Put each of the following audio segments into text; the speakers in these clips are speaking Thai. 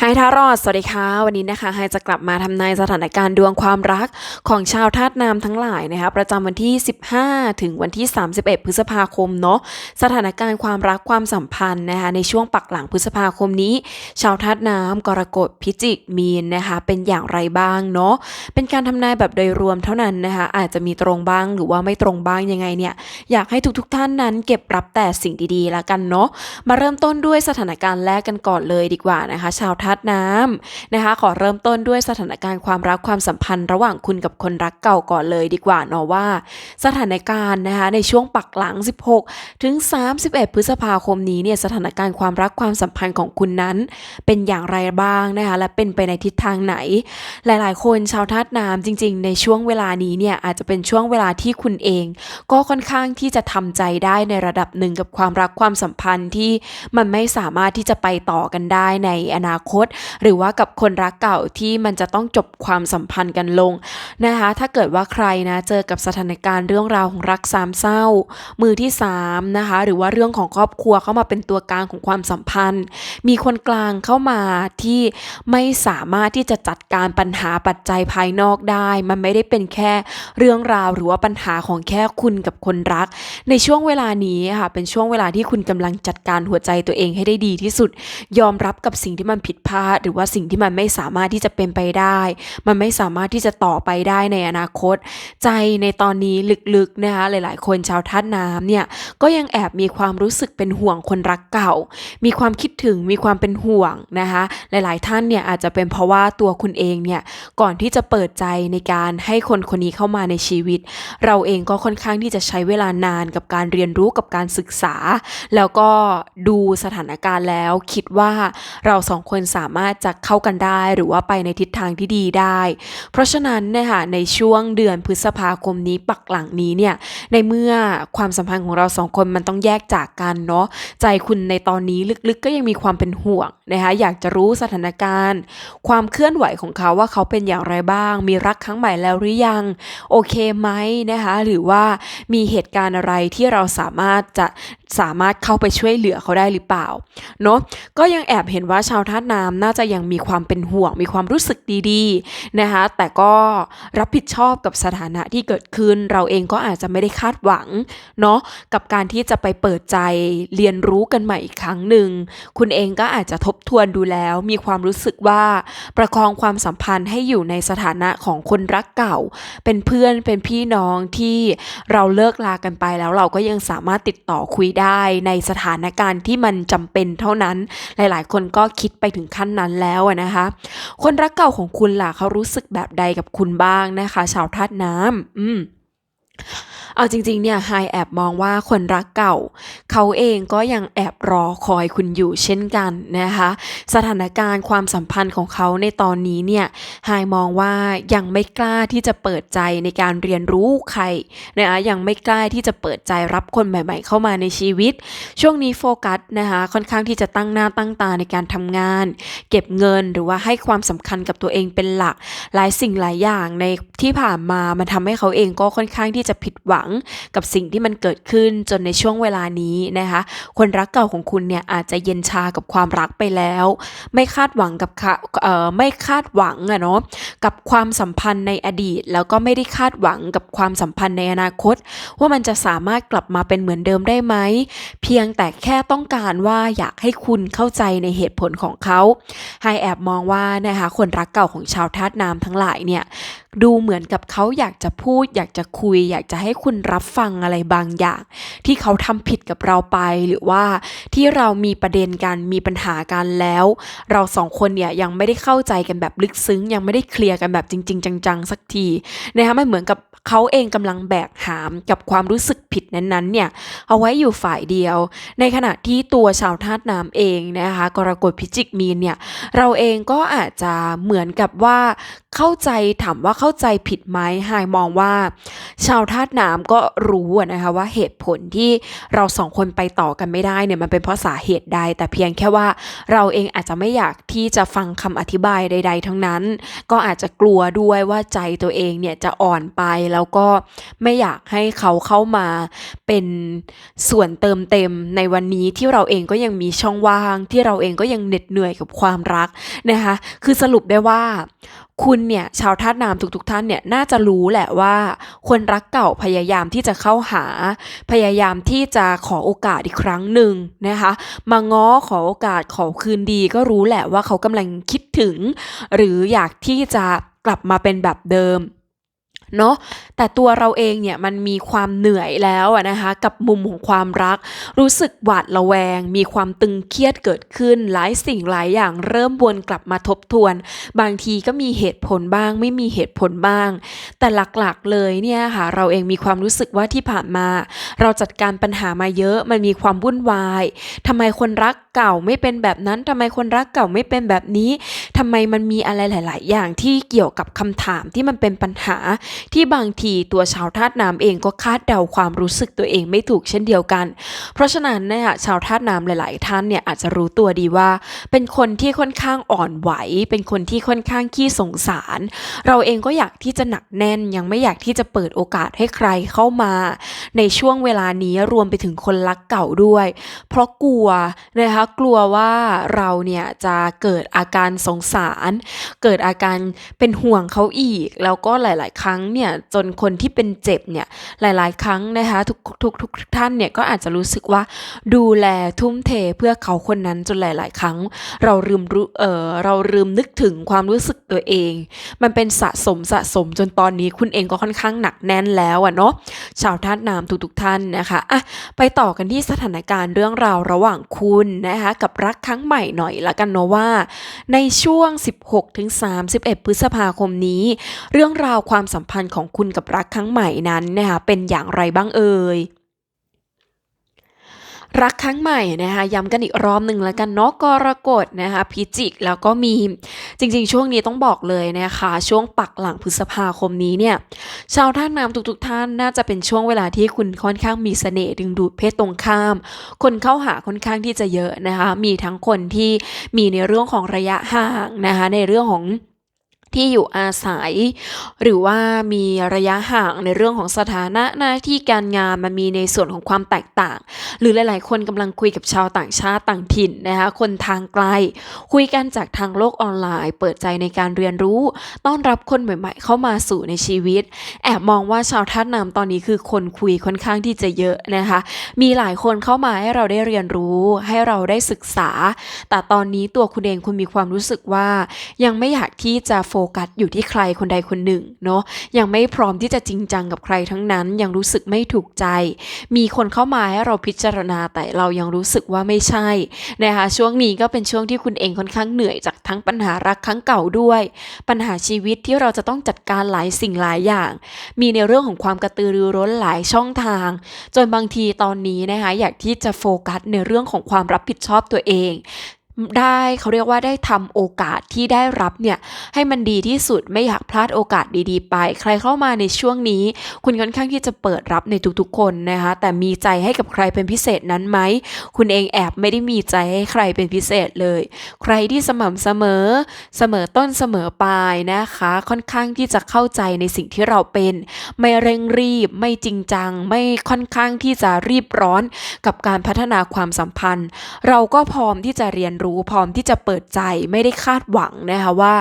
ไฮทารอด สวัสดีค่ะ วันนี้นะคะไฮจะกลับมาทำนายสถานการณ์ดวงความรักของชาวธาตุน้ำทั้งหลายนะคะประจำวันที่ 15 ถึงวันที่ 31 พฤษภาคมเนาะสถานการณ์ความรักความสัมพันธ์นะคะในช่วงปักหลังพฤษภาคมนี้ ชาวธาตุน้ำกรกฎพิจิกมีนนะคะเป็นอย่างไรบ้างเนาะเป็นการทำนายแบบโดยรวมเท่านั้นนะคะอาจจะมีตรงบ้างหรือว่าไม่ตรงบ้างยังไงเนี่ยอยากให้ทุกๆท่านนั้น เก็บรับแต่สิ่งดีๆแล้วกันเนาะมาเริ่มต้นด้วยสถานการณ์แรกกันก่อนเลยดีกว่านะคะ ชาวธาตุน้ำนะคะ ขอเริ่มต้นด้วยสถานการณ์ความรักความสัมพันธ์ ระหว่างคุณกับคนรักเก่าก่อนเลยดีกว่าเนาะว่า สถานการณ์นะคะในช่วงปักหลัง 16 ถึง 31 พฤษภาคมนี้เนี่ยสถานการณ์ความรักความสัมพันธ์ของคุณนั้น เป็นอย่างไรบ้างนะคะและเป็นไปในทิศทางไหน หลาย ๆ คนชาวธาตุน้ำจริง ๆ ในช่วงเวลานี้เนี่ยอาจจะเป็นช่วงเวลาที่คุณเอง ก็ค่อนข้างที่จะทำใจได้ในระดับหนึ่งกับความรักความสัมพันธ์ที่มันไม่สามารถที่จะไปต่อกันได้ในอนาคตหรือว่ากับคนรักเก่าที่มันจะต้องจบความสัมพันธ์กันลงนะคะ ถ้าเกิดว่าใครนะเจอกับสถานการณ์เรื่องราวของรักสามเศร้า มือที่สามนะคะหรือว่าเรื่องของครอบครัวเข้ามาเป็นตัวกลางของความสัมพันธ์ มีคนกลางเข้ามาที่ไม่สามารถที่จะจัดการปัญหาปัจจัยภายนอกได้ มันไม่ได้เป็นแค่เรื่องราวหรือว่าปัญหาของแค่คุณกับคนรัก ในช่วงเวลานี้ค่ะเป็นช่วงเวลาที่คุณกำลังจัดการหัวใจตัวเองให้ได้ดีที่สุด ยอมรับกับสิ่งที่มันผิดพลาด หรือว่าสิ่งที่มันไม่สามารถที่จะเป็นไปได้ มันไม่สามารถที่จะต่อไปได้ในอนาคต ใจในตอนนี้ลึกๆนะคะหลายๆ คนชาวท่าตุน้ำเนี่ยก็ยังแอบมีความรู้สึกเป็นห่วงคนรักเก่า มีความคิดถึงมีความเป็นห่วงนะคะหลายๆ ท่านเนี่ยอาจจะเป็นเพราะว่าตัวคุณเองเนี่ยก่อนที่จะเปิดใจในการให้คนคนนี้เข้ามาในชีวิต เราเองก็ค่อนข้างที่จะใช้เวลานานกับการเรียนรู้กับการศึกษา แล้วก็ดูสถานการณ์แล้วคิดว่าเราสองคนสามารถจะเข้ากันได้หรือว่าไปในทิศทางที่ดีได้ เพราะฉะนั้นนี่ยค่ะในช่วงเดือนพฤษภาคมนี้ปักหลังนี้เนี่ยในเมื่อความสัมพันธ์ของเราสองคนมันต้องแยกจากกันเนาะใจคุณในตอนนี้ลึกๆก็ยังมีความเป็นห่วงนะคะอยากจะรู้สถานการณ์ ความเคลื่อนไหวของเขาว่าเขาเป็นอย่างไรบ้าง มีรักครั้งใหม่แล้วหรือยัง โอเคไหมนะคะหรือว่ามีเหตุการณ์อะไรที่เราสามารถจะสามารถเข้าไปช่วยเหลือเขาได้หรือเปล่าเนาะก็ยังแอบเห็นว่าชาวธาตุน้ำน่าจะยังมีความเป็นห่วง มีความรู้สึกดีๆนะคะแต่ก็รับผิดชอบกับสถานะที่เกิดขึ้น เราเองก็อาจจะไม่ได้คาดหวังเนาะกับการที่จะไปเปิดใจเรียนรู้กันใหม่อีกครั้งหนึ่ง คุณเองก็อาจจะทบทวนดูแล้ว มีความรู้สึกว่าประคองความสัมพันธ์ให้อยู่ในสถานะของคนรักเก่า เป็นเพื่อนเป็นพี่น้องที่เราเลิกลากันไปแล้วเราก็ยังสามารถติดต่อคุยได้ในสถานการณ์ที่มันจำเป็นเท่านั้นหลาย ๆ คนก็คิดไปถึงขั้นนั้นแล้วนะคะ คนรักเก่าของคุณล่ะเขารู้สึกแบบใดกับคุณบ้างนะคะ ชาวธาตุน้ำอืม เอาจริงๆเนี่ยไฮแอบมองว่าคนรักเก่า เขาเองก็ยังแอบรอคอยคุณอยู่เช่นกันนะคะ สถานการณ์ความสัมพันธ์ของเขาในตอนนี้เนี่ยไฮมองว่ายังไม่กล้าที่จะเปิดใจในการเรียนรู้ใครนะคะยังไม่กล้าที่จะเปิดใจรับคนใหม่ ๆ เข้ามาในชีวิต ช่วงนี้โฟกัสนะคะค่อนข้างที่จะตั้งหน้าตั้งตาในการทำงาน เก็บเงินหรือว่าให้ความสำคัญกับตัวเองเป็นหลัก หลายสิ่งหลายอย่างในที่ผ่านมามันทำให้เขาเองก็ค่อนข้างที่จะผิดหวังกับสิ่งที่มันเกิดขึ้นจนในช่วงเวลานี้นะคะ คนรักเก่าของคุณเนี่ยอาจจะเย็นชากับความรักไปแล้ว ไม่คาดหวังกับค่ะเอ่อไม่คาดหวังอะเนาะกับความสัมพันธ์ในอดีต แล้วก็ไม่ได้คาดหวังกับความสัมพันธ์ในอนาคต ว่ามันจะสามารถกลับมาเป็นเหมือนเดิมได้ไหมเพียงแต่แค่ต้องการว่าอยากให้คุณเข้าใจในเหตุผลของเขาไฮแอบมองว่านะคะคนรักเก่าของชาวธาตุน้ำทั้งหลายเนี่ยดูเหมือนกับเขาอยากจะพูด อยากจะคุย อยากจะให้คุณรับฟังอะไรบางอย่าง ที่เขาทำผิดกับเราไปหรือว่าที่เรามีประเด็นกันมีปัญหากันแล้ว เราสองคนเนี่ยยังไม่ได้เข้าใจกันแบบลึกซึ้ง ยังไม่ได้เคลียร์กันแบบจริง ๆ จังๆ สักทีนะคะมันเหมือนกับเขาเองกำลังแบกหามกับความรู้สึกผิดนั้นๆเนี่ยเอาไว้อยู่ฝ่ายเดียว ในขณะที่ตัวชาวธาตุน้ำเองนะคะกรกฎพิจิกมีนเนี่ยเราเองก็อาจจะเหมือนกับว่าเข้าใจถามว่าเข้าาใจผิดไหมไฮมองว่า ชาวธาตุน้ำก็รู้นะคะว่าเหตุผลที่เราสองคนไปต่อกันไม่ได้เนี่ยมันเป็นเพราะสาเหตุใด แต่เพียงแค่ว่าเราเองอาจจะไม่อยากที่จะฟังคำอธิบายใด ๆ ทั้งนั้น ก็อาจจะกลัวด้วยว่าใจตัวเองเนี่ยจะอ่อนไปแล้วก็ไม่อยากให้เขาเข้ามาเป็นส่วนเติมเต็มในวันนี้ที่เราเองก็ยังมีช่องว่าง ที่เราเองก็ยังเหน็ดเหนื่อยกับความรักนะคะ คือสรุปได้ว่า คุณเนี่ยชาวธาตุน้ำทุกๆท่านเนี่ยน่าจะรู้แหละว่าคนรักเก่าพยายามที่จะเข้าหา พยายามที่จะขอโอกาสอีกครั้งหนึ่งนะคะมาง้อขอโอกาสขอคืนดีก็รู้แหละว่าเขากำลังคิดถึง หรืออยากที่จะกลับมาเป็นแบบเดิม เนาะแต่ตัวเราเองเนี่ยมันมีความเหนื่อยแล้วอะนะคะกับมุมของความรัก รู้สึกหวาดระแวง มีความตึงเครียดเกิดขึ้น หลายสิ่งหลายอย่างเริ่มวนกลับมาทบทวน บางทีก็มีเหตุผลบ้าง ไม่มีเหตุผลบ้าง แต่หลักๆเลยเนี่ยค่ะเราเองมีความรู้สึกว่าที่ผ่านมา เราจัดการปัญหามาเยอะมันมีความวุ่นวายทำไมคนรักเก่าไม่เป็นแบบนั้นทำไมคนรักเก่าไม่เป็นแบบนี้ทำไมมันมีอะไรหลาย ๆ อย่างที่เกี่ยวกับคำถามที่มันเป็นปัญหาที่บางทีตัวชาวธาตุน้ำเองก็คาดเดาความรู้สึกตัวเองไม่ถูกเช่นเดียวกัน เพราะฉะนั้นเนี่ยชาวธาตุน้ำหลาย ๆ ท่านเนี่ยอาจจะรู้ตัวดีว่า เป็นคนที่ค่อนข้างอ่อนไหว เป็นคนที่ค่อนข้างขี้สงสาร เราเองก็อยากที่จะหนักแน่นยังไม่อยากที่จะเปิดโอกาสให้ใครเข้ามา ในช่วงเวลานี้รวมไปถึงคนรักเก่าด้วย เพราะกลัวนะคะกลัวว่าเราเนี่ยจะเกิดอาการสงสาร เกิดอาการเป็นห่วงเขาอีก แล้วก็หลาย ๆ ครั้งเนี่ยจนคนที่เป็นเจ็บเนี่ยหลาย ๆ ครั้งนะคะทุกทุกทุกท่านเนี่ยก็อาจจะรู้สึกว่าดูแลทุ่มเทเพื่อเขาคนนั้นจนหลาย ๆ ครั้ง เราลืมรู้เออเราลืมนึกถึงความรู้สึกตัวเอง มันเป็นสะสมสะสมจนตอนนี้คุณเองก็ค่อนข้างหนักแน่นแล้วอะเนาะชาวธาตุน้ำทุกๆท่านนะคะอะไปต่อกันที่สถานการณ์เรื่องราวระหว่างคุณนะคะกับรักครั้งใหม่หน่อยละกันเนาะว่า ในช่วง 16-31 พฤษภาคมนี้ เรื่องราวความสัมพันธ์ของคุณกับรักครั้งใหม่นั้นนะคะเป็นอย่างไรบ้างเอ่ยรักครั้งใหม่นะคะย้ำกันอีกรอบหนึ่งแล้วกันเนาะกรกฎนะคะพิจิกแล้วก็มีจริงๆ ช่วงนี้ต้องบอกเลยนะคะช่วงปักหลังพฤษภาคมนี้เนี่ยชาวท่าน้ำทุกๆ ท่านน่าจะเป็นช่วงเวลาที่คุณค่อนข้างมีเสน่ห์ดึงดูดเพศตรงข้าม คนเข้าหาค่อนข้างที่จะเยอะนะคะมีทั้งคนที่มีในเรื่องของระยะห่างนะคะในเรื่องของ ที่อยู่อาศัย หรือว่ามีระยะห่างในเรื่องของสถานะหน้าที่การงานมันมีในส่วนของความแตกต่าง หรือหลาย ๆ คนกำลังคุยกับชาวต่างชาติต่างถิ่นนะคะคนทางไกล คุยกันจากทางโลกออนไลน์ เปิดใจในการเรียนรู้ ต้อนรับคนใหม่ ๆ เข้ามาสู่ในชีวิต แอบมองว่าชาวท่าน้ำตอนนี้คือคนคุยค่อนข้างที่จะเยอะนะคะ มีหลายคนเข้ามาให้เราได้เรียนรู้ ให้เราได้ศึกษา แต่ตอนนี้ตัวคุณเองคุณมีความรู้สึกว่า ยังไม่อยากที่จะโฟกัสอยู่ที่ใครคนใดคนหนึ่งเนาะยังไม่พร้อมที่จะจริงจังกับใครทั้งนั้น ยังรู้สึกไม่ถูกใจ มีคนเข้ามาให้เราพิจารณาแต่เรายังรู้สึกว่าไม่ใช่นะคะช่วงนี้ก็เป็นช่วงที่คุณเองค่อนข้างเหนื่อยจากทั้งปัญหารักครั้งเก่าด้วย ปัญหาชีวิตที่เราจะต้องจัดการหลายสิ่งหลายอย่าง มีในเรื่องของความกระตือรือร้นหลายช่องทาง จนบางทีตอนนี้นะคะอยากที่จะโฟกัสในเรื่องของความรับผิดชอบตัวเอง ได้เขาเรียกว่าได้ทำโอกาสที่ได้รับเนี่ยให้มันดีที่สุดไม่อยากพลาดโอกาสดีๆ ไป ใครเข้ามาในช่วงนี้ คุณค่อนข้างที่จะเปิดรับในทุกๆ คนนะคะแต่มีใจให้กับใครเป็นพิเศษนั้นไหมคุณเองแอบไม่ได้มีใจให้ใครเป็นพิเศษเลย ใครที่สม่ำเสมอเสมอต้นเสมอปลายนะคะ ค่อนข้างที่จะเข้าใจในสิ่งที่เราเป็น ไม่เร่งรีบ ไม่จริงจัง ไม่ค่อนข้างที่จะรีบร้อนกับการพัฒนาความสัมพันธ์ เราก็พร้อมที่จะเรียนรู้พร้อมที่จะเปิดใจไม่ได้คาดหวังนะคะว่า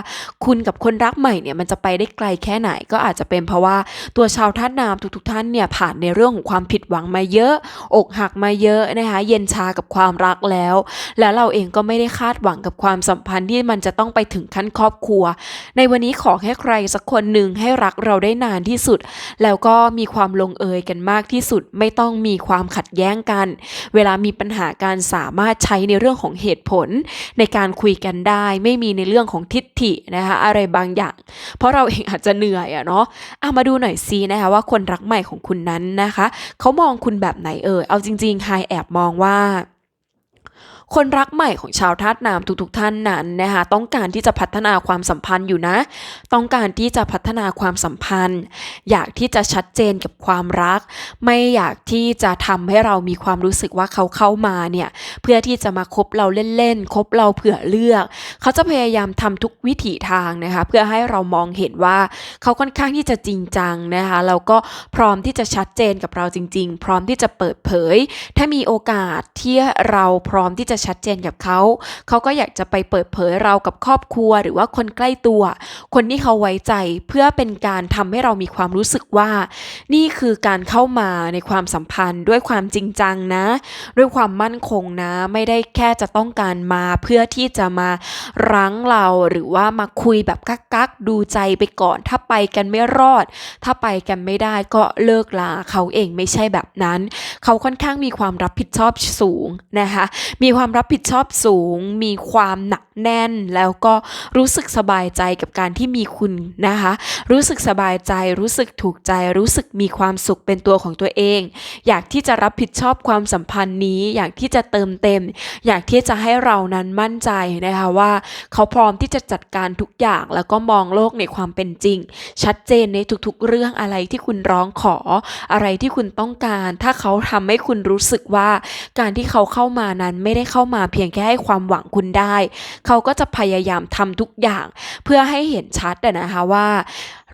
คุณกับคนรักใหม่เนี่ยมันจะไปได้ไกลแค่ไหนก็อาจจะเป็นเพราะว่าตัวชาวท่าตุน้ำทุกๆ ท่านเนี่ยผ่านในเรื่องของความผิดหวังมาเยอะ อกหักมาเยอะนะคะเย็นชากับความรักแล้ว แล้วเราเองก็ไม่ได้คาดหวังกับความสัมพันธ์ที่มันจะต้องไปถึงขั้นครอบครัว ในวันนี้ขอแค่ใครสักคนหนึ่งให้รักเราได้นานที่สุด แล้วก็มีความลงเอยกันมากที่สุด ไม่ต้องมีความขัดแย้งกัน เวลามีปัญหาการสามารถใช้ในเรื่องของเหตุผลในการคุยกันได้ ไม่มีในเรื่องของทิฏฐินะคะอะไรบางอย่าง เพราะเราเองอาจจะเหนื่อยอะเนาะเอามาดูหน่อยซีนะคะว่าคนรักใหม่ของคุณนั้นนะคะเขามองคุณแบบไหนเอ่ยเอาจริงๆไฮแอบมองว่า คนรักใหม่ของชาวธาตุน้ำทุกๆท่านนั้นนะคะต้องการที่จะพัฒนาความสัมพันธ์อยู่นะ ต้องการที่จะพัฒนาความสัมพันธ์ อยากที่จะชัดเจนกับความรัก ไม่อยากที่จะทำให้เรามีความรู้สึกว่าเขาเข้ามาเนี่ยเพื่อที่จะมาคบเราเล่นๆคบเราเผื่อเลือก เขาจะพยายามทำทุกวิถีทางนะคะเพื่อให้เรามองเห็นว่าเขาค่อนข้างที่จะจริงจังนะคะแล้วก็พร้อมที่จะชัดเจนกับเราจริง ๆ พร้อมที่จะเปิดเผย ถ้ามีโอกาสที่เราพร้อมที่จะชัดเจนกับเขา เขาก็อยากจะไปเปิดเผยเรากับครอบครัว หรือว่าคนใกล้ตัว คนที่เขาไว้ใจเพื่อเป็นการทำให้เรามีความรู้สึกว่า นี่คือการเข้ามาในความสัมพันธ์ ด้วยความจริงจังนะ ด้วยความมั่นคงนะ ไม่ได้แค่จะต้องการมาเพื่อที่จะมารั้งเราหรือว่ามาคุยแบบกักกักๆดูใจไปก่อน ถ้าไปกันไม่รอด ถ้าไปกันไม่ได้ก็เลิกลาเขาเองไม่ใช่แบบนั้น เขาค่อนข้างมีความรับผิดชอบสูงนะคะมีความรับผิดชอบสูง มีความหนักแน่น แล้วก็รู้สึกสบายใจกับการที่มีคุณนะคะ รู้สึกสบายใจ รู้สึกถูกใจ รู้สึกมีความสุขเป็นตัวของตัวเอง อยากที่จะรับผิดชอบความสัมพันธ์นี้ อยากที่จะเติมเต็ม อยากที่จะให้เรานั้นมั่นใจนะคะว่า เขาพร้อมที่จะจัดการทุกอย่าง แล้วก็มองโลกในความเป็นจริง ชัดเจนในทุกๆ เรื่องอะไรที่คุณร้องขอ อะไรที่คุณต้องการ ถ้าเขาทำให้คุณรู้สึกว่า การที่เขาเข้ามานั้นไม่ได้เข้า้ามาเพียงแค่ให้ความหวังคุณได้ เขาก็จะพยายามทำทุกอย่าง เพื่อให้เห็นชัดนะคะว่า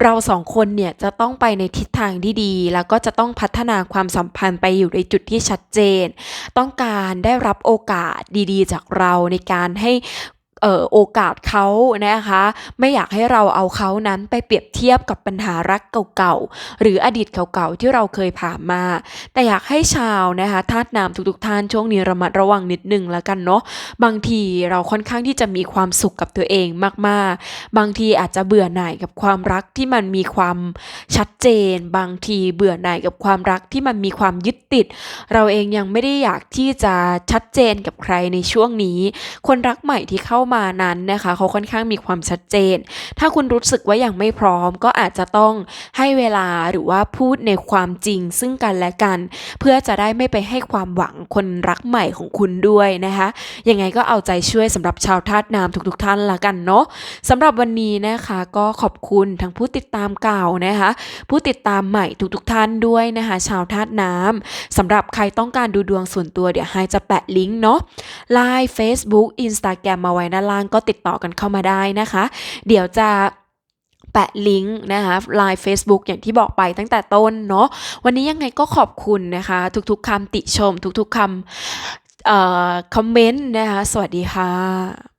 เราสองคนเนี่ยจะต้องไปในทิศทางที่ดี แล้วก็จะต้องพัฒนาความสัมพันธ์ไปอยู่ในจุดที่ชัดเจน ต้องการได้รับโอกาสดีๆ จากเราในการให้ อ่อโอกาสเขานะคะ ไม่อยากให้เราเอาเขานั้นไปเปรียบเทียบกับปัญหารักเก่าๆ หรืออดีตเก่าๆ ที่เราเคยผ่านมา แต่อยากให้ชาวนะคะทาสน้ำทุกๆท่านช่วงนี้ระมัดระวังนิดนึงแล้วกันเนาะบางทีเราค่อนข้างที่จะมีความสุขกับตัวเองมากๆ บางทีอาจจะเบื่อหน่ายกับความรักที่มันมีความชัดเจน บางทีเบื่อหน่ายกับความรักที่มันมีความยึดติด เราเองยังไม่ได้อยากที่จะชัดเจนกับใครในช่วงนี้ คนรักใหม่ที่เข้ามานั้นนะคะเขาค่อนข้างมีความชัดเจน ถ้าคุณรู้สึกว่ายังไม่พร้อม ก็อาจจะต้องให้เวลาหรือว่าพูดในความจริงซึ่งกันและกัน เพื่อจะได้ไม่ไปให้ความหวังคนรักใหม่ของคุณด้วยนะคะยังไงก็เอาใจช่วยสำหรับชาวธาตุน้ำทุกๆท่านละกันเนาะสำหรับวันนี้นะคะก็ขอบคุณทั้งผู้ติดตามเก่านะคะ ผู้ติดตามใหม่ทุกๆท่านด้วยนะคะ ชาวธาตุน้ำสำหรับใครต้องการดูดวงส่วนตัวเดี๋ยวไฮจะแปะลิงก์เนาะไลน์ Facebook Instagram มาไว้ด้านล่างก็ติดต่อกันเข้ามาได้นะคะ เดี๋ยวจะแปะลิงก์นะคะไลน์ Facebook อย่างที่บอกไปตั้งแต่ต้นเนาะวันนี้ยังไงก็ขอบคุณนะคะ ทุกๆคำติชม ทุกๆคำคอมเมนต์นะคะ สวัสดีค่ะ